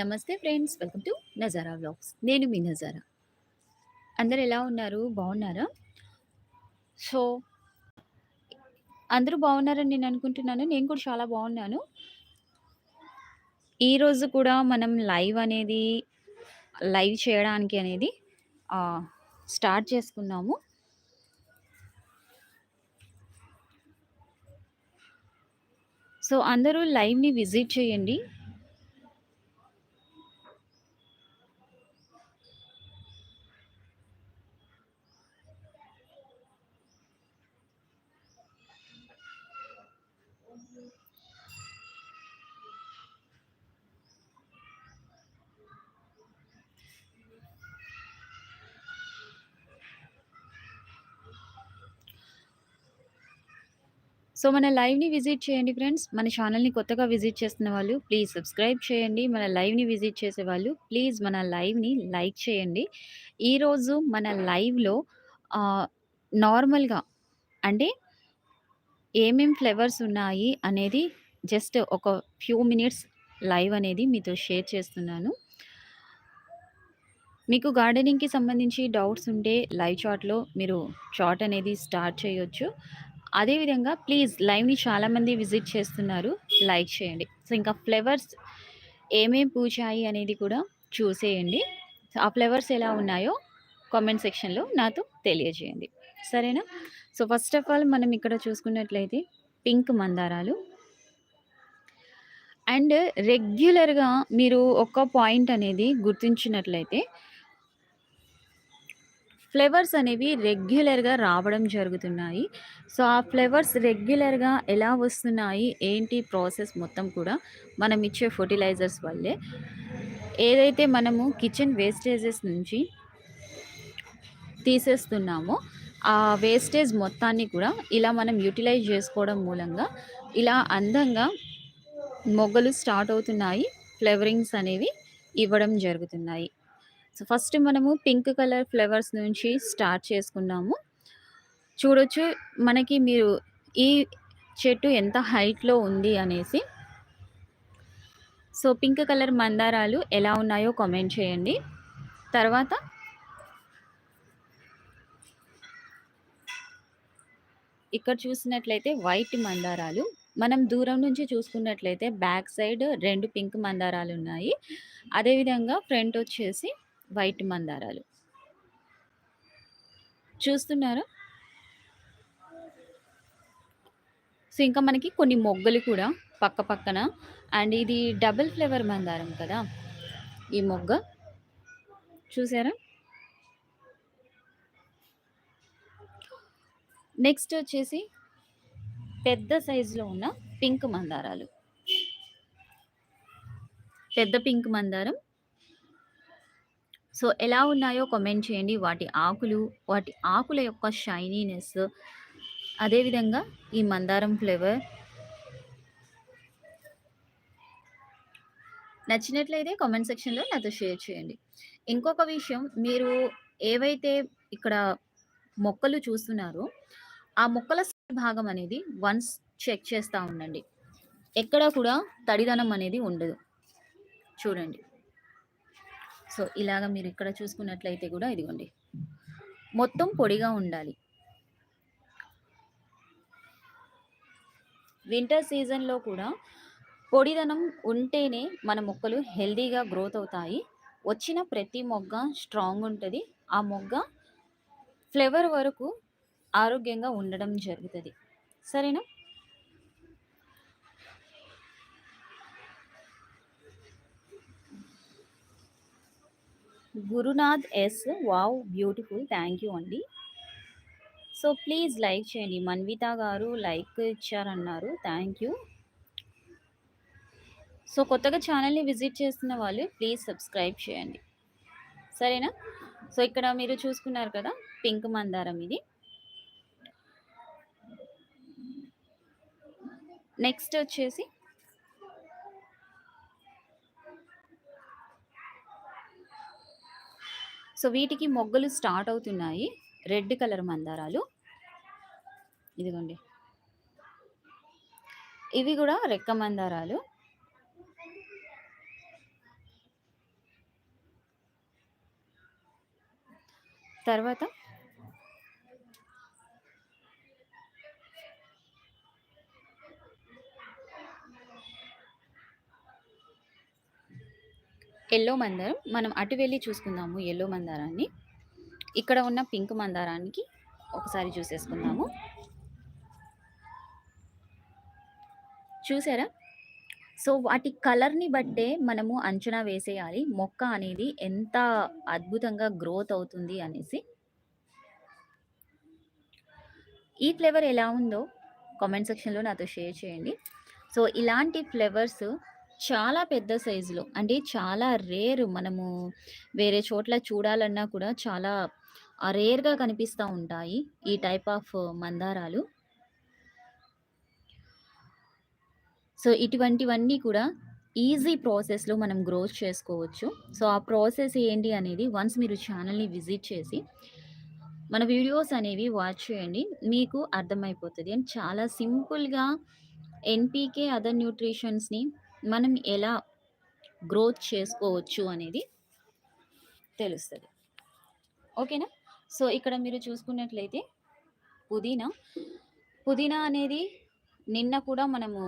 నమస్తే friends. Welcome to Nazara vlogs. నేను మీ నజారా. అందరు ఎలా ఉన్నారు? బాగున్నారా? సో అందరూ బాగున్నారని నేను అనుకుంటున్నాను. నేను కూడా చాలా బాగున్నాను. ఈరోజు కూడా మనం లైవ్ అనేది లైవ్ చేయడానికి అనేది స్టార్ట్ చేసుకున్నాము. సో అందరూ లైవ్‌ని విజిట్ చేయండి. సో మన లైవ్‌ని విజిట్ చేయండి ఫ్రెండ్స్. మన ఛానల్ని కొత్తగా విజిట్ చేస్తున్న వాళ్ళు ప్లీజ్ సబ్స్క్రైబ్ చేయండి. మన లైవ్‌ని విజిట్ చేసే వాళ్ళు ప్లీజ్ మన లైవ్‌ని లైక్ చేయండి. ఈరోజు మన లైవ్‌లో నార్మల్‌గా అంటే ఏమేం ఫ్లేవర్స్ ఉన్నాయి అనేది జస్ట్ ఒక ఫ్యూ మినిట్స్ లైవ్ అనేది మీతో షేర్ చేస్తున్నాను. మీకు గార్డెనింగ్‌కి సంబంధించి డౌట్స్ ఉంటే లైవ్ చాట్‌లో మీరు చాట్ అనేది స్టార్ట్ చేయొచ్చు. అదే విధంగా ప్లీజ్ లైవ్‌ని చాలామంది విజిట్ చేస్తున్నారు. లైక్ చేయండి. సో ఇంకా ఫ్లేవర్స్ ఏమేం పూచాయి అనేది కూడా చూసేయండి. ఆ ఫ్లేవర్స్ ఎలా ఉన్నాయో కామెంట్ సెక్షన్‌లో నాతో తెలియజేయండి. సరేనా? సో ఫస్ట్ ఆఫ్ ఆల్ మనం ఇక్కడ చూసుకున్నట్లయితే పింక్ మందారాలు. అండ్ రెగ్యులర్‌గా మీరు ఒక పాయింట్ అనేది గుర్తించినట్లయితే ఫ్లేవర్స్ అనేవి రెగ్యులర్‌గా రావడం జరుగుతున్నాయి. సో ఆ ఫ్లేవర్స్ రెగ్యులర్‌గా ఎలా వస్తున్నాయి? ఏంటి ప్రాసెస్ మొత్తం కూడా మనం ఇచ్చే ఫెర్టిలైజర్స్ వల్లే. ఏదైతే మనము కిచెన్ వేస్టేజెస్ నుంచి తీసేస్తున్నామో ఆ వేస్టేజ్ మొత్తాన్ని కూడా ఇలా మనం యుటిలైజ్ చేసుకోవడం మూలంగా ఇలా అందంగా మొగ్గలు స్టార్ట్ అవుతున్నాయి. ఫ్లవరింగ్స్ అనేవి ఇవ్వడం జరుగుతున్నాయి. సో ఫస్ట్ మనము పింక్ కలర్ ఫ్లవర్స్ నుంచి స్టార్ట్ చేసుకున్నాము. చూడొచ్చు మనకి మీరు ఈ చెట్టు ఎంత హైట్‌లో ఉంది అనేసి. సో పింక్ కలర్ మందారాలు ఎలా ఉన్నాయో కామెంట్ చేయండి. తర్వాత ఇక్కడ చూసినట్లయితే వైట్ మందారాలు. మనం దూరం నుంచి చూసుకున్నట్లయితే బ్యాక్ సైడ్ రెండు పింక్ మందారాలున్నాయి. అదే విధంగా ఫ్రంట్ వచ్చేసి వైట్ మందారాలు. చూస్తున్నారా? సో ఇంకా మనకి కొన్ని మొగ్గలు కూడా పక్క పక్కన అండ్ ఇది డబుల్ ఫ్లేవర్ మందారం కదా! ఈ మొగ్గ. చూసారా? నెక్స్ట్ వచ్చేసి పెద్ద సైజులో ఉన్న పింక్ మందారాలు. పెద్ద పింక్ మందారం. సో ఎలా ఉన్నాయో కామెంట్ చేయండి. వాటి ఆకులు, వాటి ఆకుల యొక్క షైనీనెస్ అదేవిధంగా ఈ మందారం ఫ్లేవర్. నచ్చినట్లయితే కామెంట్ సెక్షన్‌లో నాతో షేర్ చేయండి. ఇంకొక విషయం మీరు ఏవైతే ఇక్కడ మొక్కలు చూస్తున్నారో ఆ మొక్కల భాగం అనేది వన్స్ చెక్ చేస్తూ ఉండండి. ఎక్కడ కూడా తడిదనం అనేది ఉండదు. చూడండి. సో ఇలాగ మీరు ఇక్కడ చూసుకున్నట్లయితే కూడా ఇదిగోండి. మొత్తం పొడిగా ఉండాలి. వింటర్ సీజన్‌లో కూడా పొడిదనం ఉంటేనే మన మొక్కలు హెల్తీగా గ్రోత్ అవుతాయి. వచ్చిన ప్రతి మొగ్గ స్ట్రాంగ్ ఉంటుంది ఆ మొగ్గ ఫ్లేవర్ వరకు ఆరోగ్యంగా ఉండడం జరుగుతుంది సరేనా? Gurunath yes. Wow! Beautiful. Thank you అండి. సో ప్లీజ్ లైక్ చేయండి. మన్విత గారు లైక్ ఇచ్చారన్నారు. Thank you. సో కొత్తగా ఛానల్ని విజిట్ చేస్తున్న వాళ్ళు ప్లీజ్ సబ్స్క్రైబ్ చేయండి. సరేనా? సో ఇక్కడ మీరు చూసుకున్నారు కదా! పింక్ మందారం ఇది. నెక్స్ట్ వచ్చేసి సో వీటికి మొగ్గలు స్టార్ట్ అవుతున్నాయి. రెడ్ కలర్ మందారాలు. ఇదిగోండి. ఇవి కూడా రెక్క మందారాలు. తర్వాత ఎల్లో మందారం మనం అటు వెళ్ళి చూసుకుందాము ఎల్లో మందారాన్ని ఇక్కడ ఉన్న పింక్ మందారానికి ఒకసారి చూసేసుకుందాము చూసారా సో వాటి కలర్‌ని బట్టే మనము అంచనా వేసేయాలి. మొక్క అనేది ఎంత అద్భుతంగా గ్రోత్ అవుతుంది అనేసి. ఈ ఫ్లేవర్ ఎలా ఉందో కామెంట్ సెక్షన్‌లో నాతో షేర్ చేయండి. సో, ఇలాంటి ఫ్లేవర్స్ చాలా పెద్ద సైజులో అంటే చాలా రేర్ మనము వేరే చోట్ల చూడాలన్నా కూడా చాలా రేర్‌గా కనిపిస్తూ ఉంటాయి. ఈ టైప్ ఆఫ్ మందారాలు. సో, ఇటువంటివన్నీ కూడా ఈజీ ప్రాసెస్‌లో మనం గ్రోత్ చేసుకోవచ్చు. సో, ఆ ప్రాసెస్ ఏంటి అనేది వన్స్ మీరు ఛానెల్‌ని విజిట్ చేసి, మన వీడియోస్ అనేవి వాచ్ చేయండి. మీకు అర్థమైపోతుంది అండ్ చాలా సింపుల్‌గా ఎన్‌పీకే, అదర్ న్యూట్రిషన్స్‌ని మనం ఎలా గ్రోత్ చేసుకోవచ్చు అనేది తెలుస్తుంది ఓకేనా? సో, ఇక్కడ మీరు చూసుకున్నట్లయితే పుదీనా, పుదీనా అనేది నిన్న కూడా మనము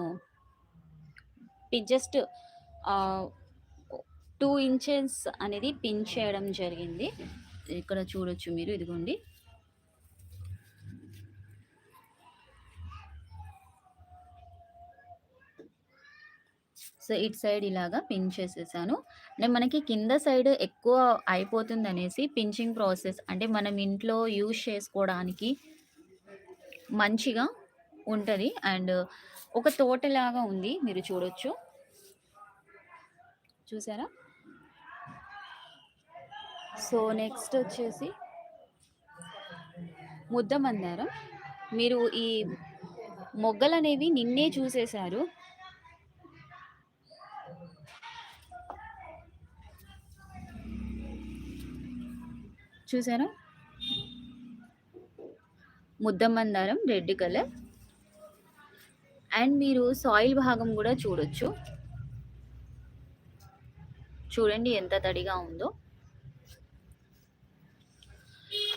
జస్ట్ టూ ఇంచెస్ అనేది పిన్ చేయడం జరిగింది. ఇక్కడ చూడొచ్చు మీరు ఇదిగోండి. సో, ఇటు సైడ్ ఇలాగా పిన్ చేసేసాను. అంటే మనకి కింద సైడ్ ఎక్కువ అయిపోతుంది అనేసి పించింగ్ ప్రాసెస్ అంటే మనం ఇంట్లో యూజ్ చేసుకోవడానికి మంచిగా ఉంటుంది అండ్ ఒక తోటలాగా ఉంది. మీరు చూడొచ్చు. చూసారా? సో, నెక్స్ట్ వచ్చేసి ముద్ద మందారం. మీరు ఈ మొగ్గలు అనేవి నిన్నే చూసేసారు. చూసారా? ముద్ద మందారం రెడ్ కలర్. అండ్ మీరు సాయిల్ భాగం కూడా చూడొచ్చు. చూడండి ఎంత తడిగా ఉందో.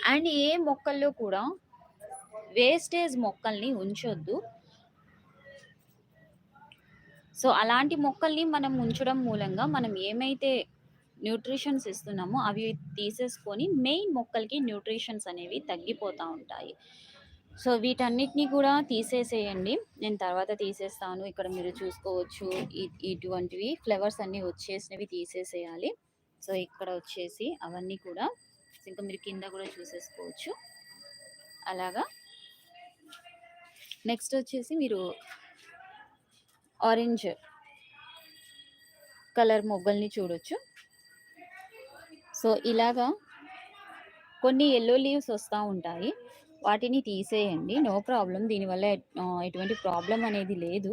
అండ్ ఏ మొక్కల్లో కూడా వేస్టేజ్ మొక్కల్ని ఉంచొద్దు. సో, అలాంటి మొక్కల్ని మనం ఉంచడం మూలంగా మనం ఏమైతే న్యూట్రిషన్స్ ఇస్తున్నామో అవి తీసేసుకొని మెయిన్ మొక్కలకి న్యూట్రిషన్స్ అనేవి తగ్గిపోతూ ఉంటాయి. సో, వీటన్నిటిని కూడా తీసేసేయండి. నేను తర్వాత తీసేస్తాను. ఇక్కడ మీరు చూసుకోవచ్చు. ఇటువంటివి ఫ్లవర్స్ అన్నీ వచ్చేసినవి తీసేసేయాలి. సో, ఇక్కడ వచ్చేసి అవన్నీ కూడా ఇంకా మీరు కింద కూడా చూసేసుకోవచ్చు. అలాగా. నెక్స్ట్ వచ్చేసి మీరు ఆరెంజ్ కలర్ మొగ్గల్ని చూడొచ్చు. సో, ఇలాగా కొన్ని ఎల్లో లీవ్స్ వస్తూ ఉంటాయి. వాటిని తీసేయండి. No problem. దీనివల్ల ఎటువంటి ప్రాబ్లం అనేది లేదు.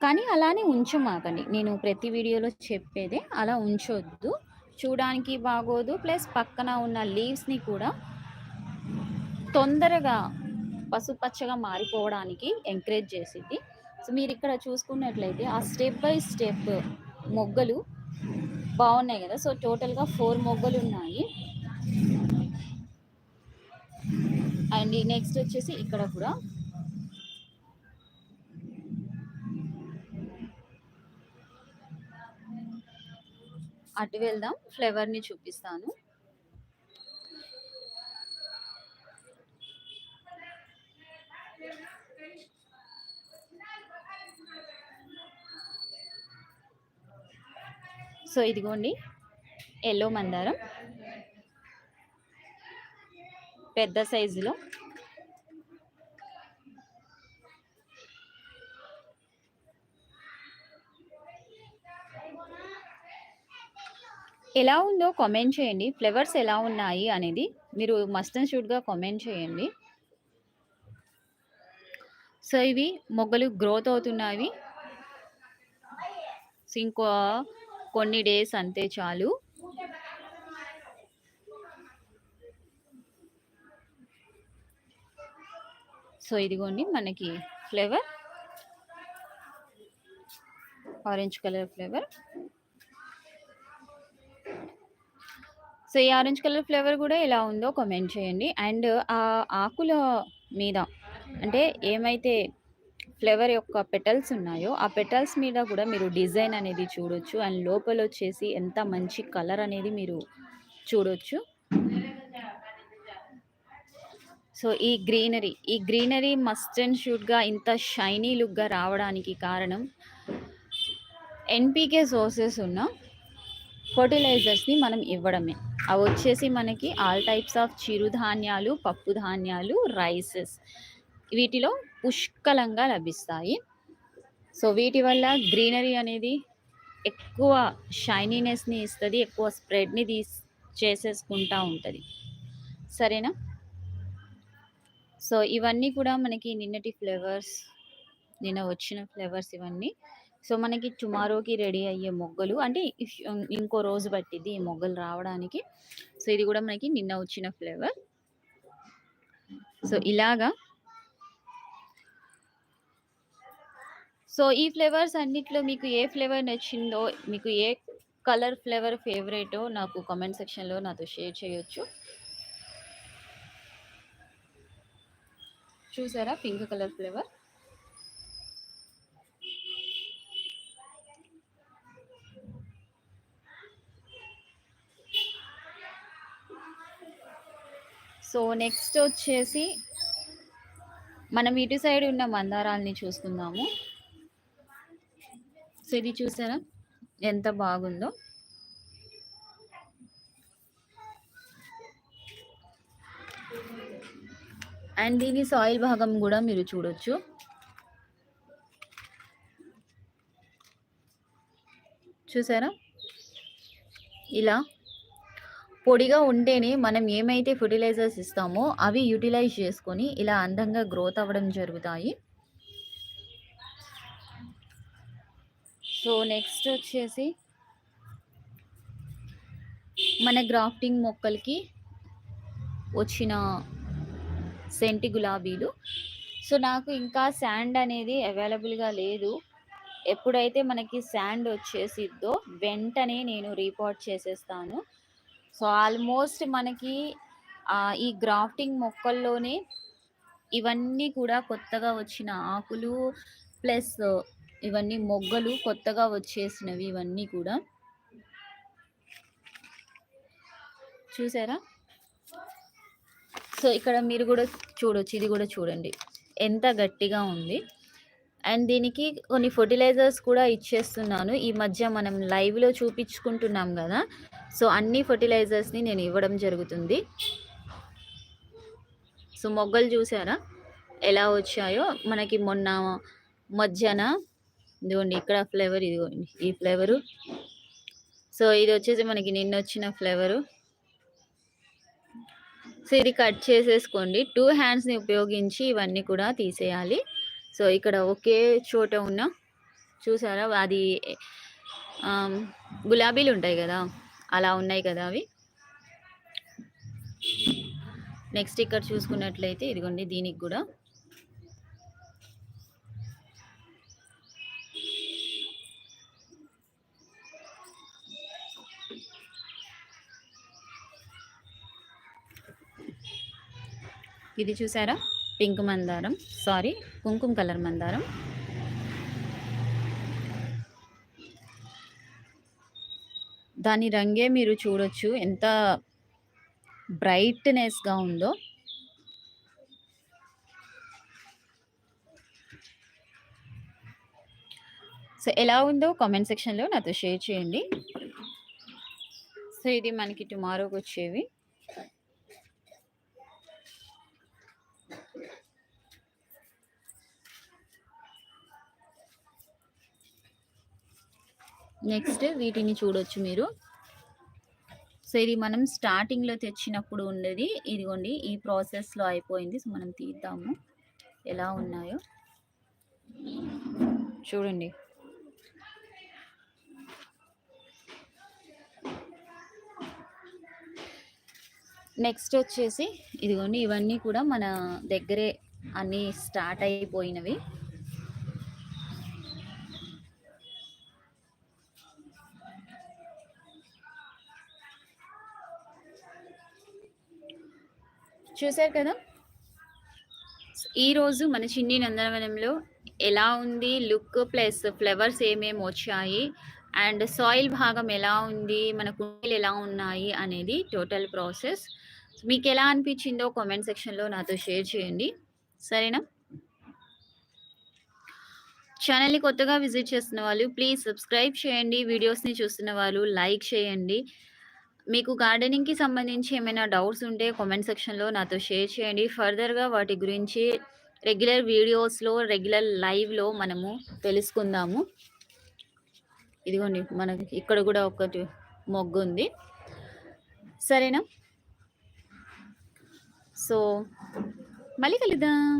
కానీ అలానే ఉంచమాకండి. నేను ప్రతి వీడియోలో చెప్పేదే అలా ఉంచొద్దు. చూడడానికి బాగోదు. ప్లస్ పక్కన ఉన్న లీవ్స్‌ని కూడా తొందరగా పసుపచ్చగా మారిపోవడానికి ఎంకరేజ్ చేసిద్ది. సో, మీరు ఇక్కడ చూసుకున్నట్లయితే ఆ స్టెప్ బై స్టెప్ మొగ్గలు బాగున్నాయి కదా సో, టోటల్‌గా 4 మొగ్గలున్నాయి. అండ్ నెక్స్ట్ వచ్చేసి ఇక్కడ కూడా అటు వెళ్దాం. ఫ్లేవర్ని చూపిస్తాను. సో, ఇదిగోండి ఎల్లో మందారం. పెద్ద సైజులో. ఎలా ఉందో కామెంట్ చేయండి. ఫ్లేవర్స్ ఎలా ఉన్నాయి అనేది మీరు మస్ట్ అండ్ షూట్గా కామెంట్ చేయండి. సో, ఇవి మొగ్గలు గ్రోత్ అవుతున్నాయి సో, ఇంకో కొన్ని డేస్ అంతే చాలు. సో, ఇదిగోండి మనకి flower. Orange colour flower. So, ఈ ఆరెంజ్ కలర్ ఫ్లేవర్ కూడా ఎలా ఉందో కామెంట్ చేయండి. అండ్ ఆ ఆకుల మీద అంటే ఏమైతే ఫ్లేవర్ యొక్క పెటల్స్ ఉన్నాయో, ఆ పెటల్స్ మీద కూడా మీరు డిజైన్ అనేది చూడొచ్చు. అండ్ లోపల వచ్చేసి ఎంత మంచి కలర్ అనేది మీరు చూడొచ్చు. సో, ఈ గ్రీనరీ, ఈ గ్రీనరీ మస్ట్ అండ్ షూట్గా ఇంత షైనీ లుక్‌గా రావడానికి కారణం ఎన్‌పీకే సోర్సెస్ ఉన్న ఫర్టిలైజర్స్‌ని మనం ఇవ్వడమే. అవి వచ్చేసి మనకి ఆల్ టైప్స్ ఆఫ్ చిరుధాన్యాలు, పప్పు ధాన్యాలు, రైసెస్ వీటిలో పుష్కలంగా లభిస్తాయి. సో, వీటి వల్ల గ్రీనరీ అనేది ఎక్కువ షైనీనెస్‌ని ఇస్తుంది ఎక్కువ స్ప్రెడ్‌ని తీస్ చేసేసుకుంటా ఉంటుంది సరేనా? సో, ఇవన్నీ కూడా మనకి నిన్నటి ఫ్లేవర్స్. నిన్న వచ్చిన ఫ్లేవర్స్ ఇవన్నీ. సో, మనకి టుమారోకి రెడీ అయ్యే మొగ్గలు అంటే ఇంకో రోజు పట్టిద్ది ఈ మొగ్గలు రావడానికి. సో, ఇది కూడా మనకి నిన్న వచ్చిన ఫ్లేవర్. సో, ఇలాగా సో, ఈ ఫ్లేవర్స్ అన్నిట్లో మీకు ఏ ఫ్లేవర్ నచ్చిందో, మీకు ఏ కలర్ ఫ్లేవర్ ఫేవరెటో నాకు కామెంట్ సెక్షన్‌లో నాతో షేర్ చేయొచ్చు. చూసారా pink colour flower? So, next వచ్చేసి మనం ఇటు సైడ్ ఉన్న మందారాల్ని చూసుకుందాము. సో, ఇది చూసారా? ఎంత బాగుందో. అండ్ దీని సాయిల్ భాగం కూడా మీరు చూడొచ్చు. చూసారా? ఇలా పొడిగా ఉంటేనే మనం ఏమైతే ఫర్టిలైజర్స్ ఇస్తామో అవి యుటిలైజ్ చేసుకొని ఇలా అందంగా గ్రోత్ అవ్వడం జరుగుతాయి. సో, నెక్స్ట్ వచ్చేసి మన గ్రాఫ్టింగ్ మొక్కలకి వచ్చిన సెంటి గులాబీలు. సో, నాకు ఇంకా శాండ్ అనేది అవైలబుల్‌గా లేదు. ఎప్పుడైతే మనకి శాండ్ వచ్చేసిద్దో వెంటనే నేను రీపాట్ చేసేస్తాను. సో, ఆల్మోస్ట్ మనకి ఈ గ్రాఫ్టింగ్ మొక్కల్లోనే ఇవన్నీ కూడా కొత్తగా వచ్చిన ఆకులు ప్లస్ ఇవన్నీ మొగ్గలు కొత్తగా వచ్చేసినవి ఇవన్నీ కూడా. చూసారా? సో, ఇక్కడ మీరు కూడా చూడొచ్చు. ఇది కూడా చూడండి. ఎంత గట్టిగా ఉంది. అండ్ దీనికి కొన్ని ఫెర్టిలైజర్స్ కూడా ఇచ్చేస్తున్నాను. ఈ మధ్య మనం లైవ్‌లో చూపించుకుంటున్నాం కదా సో, అన్ని ఫెర్టిలైజర్స్‌ని నేను ఇవ్వడం జరుగుతుంది. సో, మొగ్గలు చూసారా? ఎలా వచ్చాయో మనకి మొన్న మధ్యాహ్న ఇదిగోండి ఇక్కడ ఫ్లేవర్ ఇదిగోండి. ఈ ఫ్లేవరు. సో, ఇది వచ్చేసి మనకి నిన్న వచ్చిన ఫ్లేవరు. సో, ఇది కట్ చేసేసుకోండి. టూ హ్యాండ్స్‌ని ఉపయోగించి ఇవన్నీ కూడా తీసేయాలి. సో, ఇక్కడ ఒకే చోట ఉన్న చూసారా? అది గులాబీలు ఉంటాయి కదా అలా ఉన్నాయి కదా అవి. నెక్స్ట్ ఇక్కడ చూసుకున్నట్లయితే ఇదిగోండి దీనికి కూడా ఇది చూసారా? పింక్ మందారం. సారీ కుంకుమ కలర్ మందారం. దాని రంగే మీరు చూడొచ్చు. ఎంత బ్రైట్‌నెస్‌గా ఉందో. సో, ఎలా ఉందో కామెంట్ సెక్షన్‌లో నాతో షేర్ చేయండి. సో, ఇది మనకి టుమారోకి వచ్చేవి నెక్స్ట్ వీటిని చూడొచ్చు మీరు. సో, ఇది మనం స్టార్టింగ్‌లో తెచ్చినప్పుడు ఉండేది. ఇదిగోండి ఈ ప్రాసెస్‌లో అయిపోయింది. సో, మనం తీద్దాము. ఎలా ఉన్నాయో. చూడండి. నెక్స్ట్ వచ్చేసి ఇదిగోండి ఇవన్నీ కూడా మన దగ్గరే అన్నీ స్టార్ట్ అయిపోయినవి. చూసారు కదా! ఈరోజు మన చిన్ని నందనవనంలో ఎలా ఉంది? లుక్ ప్లస్ ఫ్లవర్స్ ఏమేమి వచ్చాయి? అండ్ సాయిల్ భాగం ఎలా ఉంది? మన కుండీలు ఎలా ఉన్నాయి? అనేది టోటల్ ప్రాసెస్. మీకు ఎలా అనిపించిందో కామెంట్ సెక్షన్లో నాతో షేర్ చేయండి. సరేనా? ఛానల్ని కొత్తగా విజిట్ చేస్తున్న వాళ్ళు ప్లీజ్ సబ్స్క్రైబ్ చేయండి. వీడియోస్ని చూస్తున్న వాళ్ళు లైక్ చేయండి. మీకు గార్డెనింగ్కి సంబంధించి ఏమైనా డౌట్స్ ఉంటే కామెంట్ సెక్షన్లో నాతో షేర్ చేయండి. ఫర్దర్గా వాటి గురించి రెగ్యులర్ వీడియోస్లో రెగ్యులర్ లైవ్లో మనము తెలుసుకుందాము. ఇదిగోండి మనకి ఇక్కడ కూడా ఒకటి మొగ్గు ఉంది. సరేనా? సో మళ్ళీ కలుద్దాం.